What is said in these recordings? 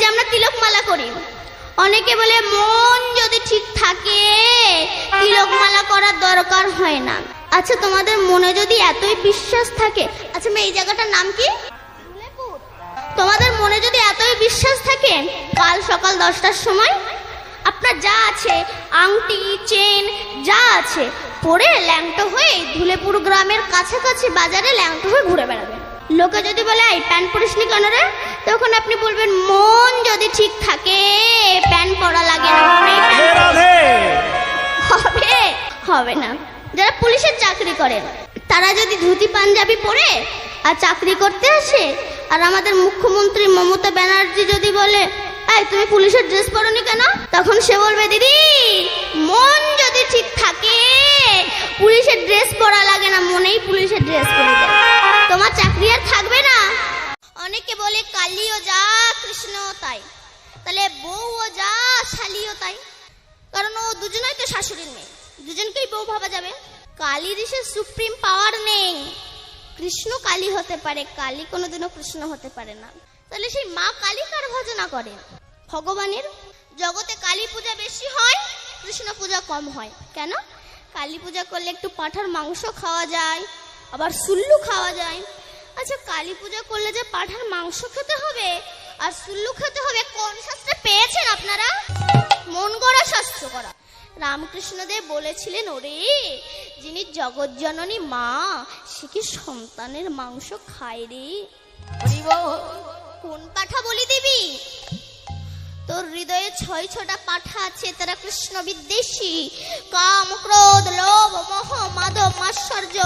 যে আমরা তিলকমালা করি। অনেকে বলে, মন যদি ঠিক থাকে, তিলকমালা করার দরকার হয় না। আচ্ছা তোমাদের মনে যদি এতই বিশ্বাস থাকে আচ্ছা এই জায়গাটার নাম কি? তোমাদের মনে যদি এতই বিশ্বাস থাকে, কাল সকাল দশটার সময় আপনার যা আছে, আংটি, চেন, যা আছে, পরে ল্যাংটো হয়ে ধুলেপুর গ্রামের কাছাকাছি বাজারে ল্যাংটো হয়ে ঘুরে বেড়াবেন লোকে যদি বলে, এই প্যান্ট পরিসনি কেন রে? তখন আপনি বলবেন মন যদি ঠিক থাকে প্যান্ট পরা লাগে না। হবে হবে না। যারা পুলিশের চাকরি করেন তারা যদি ধুতি পাঞ্জাবি পরে আর চাকরি করতে আসে আর আমাদের মুখ্যমন্ত্রী মমতা ব্যানার্জি যদি বলে এই তুমি পুলিশের ড্রেস পরনি কেন? তখন সে বলবে দিদি মন যদি ঠিক থাকে পুলিশের ড্রেস পরা লাগে না মনেই পুলিশের ড্রেস পরে তোমার চাকরি আর থাকবে বলে, কালিও যা, কৃষ্ণও তাই। তাহলে বউও যা, শালিও তাই। কারণ ও দুজনেই তো শাশুড়ির মেয়ে। দুজনকেই বউ ভাবা যাবে। কালীর সে সুপ্রিম পাওয়ার নেই। কৃষ্ণ কালী হতে পারে, কালী কোনোদিনও কৃষ্ণ হতে পারে না। তাহলে সেই মা কালী কার ভজনা করে? ভগবানের? জগতে কালী পূজা বেশি হয়, কৃষ্ণ পূজা কম হয়। কেন? কালী পূজা করলে একটু পাঠার মাংস খাওয়া যায়, আবার সুল্লু খাওয়া যায়। আচ্ছা কালী পূজা করলে যে পাঠার মাংস খেতে হবে? আর সুল্লু খেতে হবে কোন শাস্ত্রে পেয়েছেন আপনারা? মন গড়া শাস্ত্র করা। রামকৃষ্ণদেব বলেছিলেন ওরে যিনি জগৎ জননী মা সে কি সন্তানের মাংস খায় রে? কোন পাঠা বলি দিবি? তোর হৃদয়ে ছয় ছটা পাঠা আছে তারা কৃষ্ণ বিদ্বেষী। কাম ক্রোধ লোভ মোহ মাধব মাশ্চর্য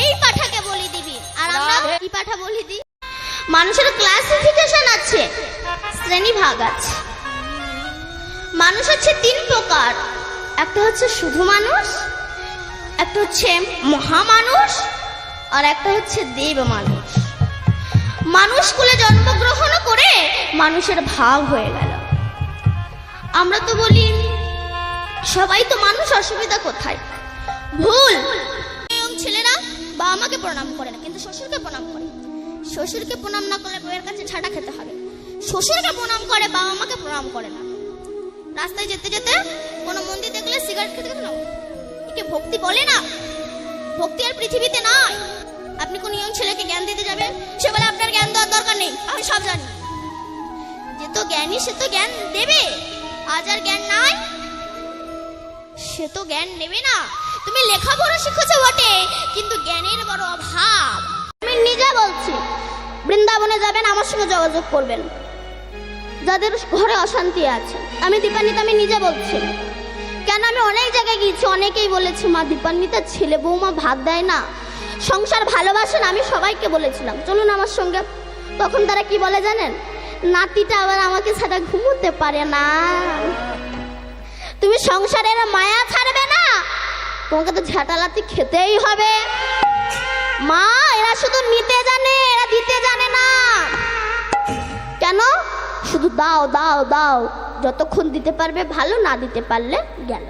এই পাঠাকে বলি দিবি। আর আমরা কি পাঠা বলি দিই মানুষের ক্লাসিফিকেশন আছে, শ্রেণি ভাগ আছে। মানুষ হচ্ছে তিন প্রকার। একটা হচ্ছে শুধু মানুষ, একটা হচ্ছে মহামানুষ, আর একটা হচ্ছে দেব মানুষ। মানুষ কুলে জন্মগ্রহণ করে মানুষের ভাগ হয়ে গেল। আমরা তো বলি, সবাই তো মানুষ, অসুবিধা কোথায়? ভুল। ছেলেরা বাবা মাকে প্রণাম করে না, কিন্তু শ্বশুরকে প্রণাম করে। শ্বশুরকে প্রণাম না করলে বউয়ের কাছে ঝাঁটা খেতে হবে। শ্বশুরকে প্রণাম করে বাবা মাকে প্রণাম করে না। রাস্তায় যেতে যেতে কোনো মন্দির দেখলে সিগারেট খেতে খেতে নাও একে ভক্তি বলে না। ভক্তি আর পৃথিবীতে নাই। আপনি কোন ইয়ং ছেলেকে জ্ঞান দিতে যাবেন? সে বলে, আপনার জ্ঞান দেওয়ার দরকার নেই। আমি সব জানি। যে তো জ্ঞানী, সে তো জ্ঞান দেবে। আজ আর জ্ঞান নাই, সে তো জ্ঞান নেবে না। তুমি লেখাপড়া শিখেছো? আমার সঙ্গে যোগাযোগ করবেন। যাদের ঘরে অশান্তি আছে, আমি দীপান্বিতা, আমি নিজে বলছি। কেন আমি অনেক জায়গায় গিয়েছি, অনেকেই বলেছি, মা দীপান্বিতার ছেলে, বৌমা ভাত দেয় না। সংসার ভালোবাসেন আমি সবাইকে বলেছিলাম। চলুন আমার সঙ্গে, তখন তারা কি বলে জানেন? নাতিটা আবার আমাকে ছাড়া ঘুমোতে পারে না। তুমি সংসারের মায়া ছাড়বে না। তোমাকে তো ঝাঁটালাতি খেতেই হবে। মা, এরা শুধু নিতে জানে, এরা দিতে জানে শুধু দাও দাও দাও। যতক্ষণ দিতে পারবে ভালো না দিতে পারলে গেল।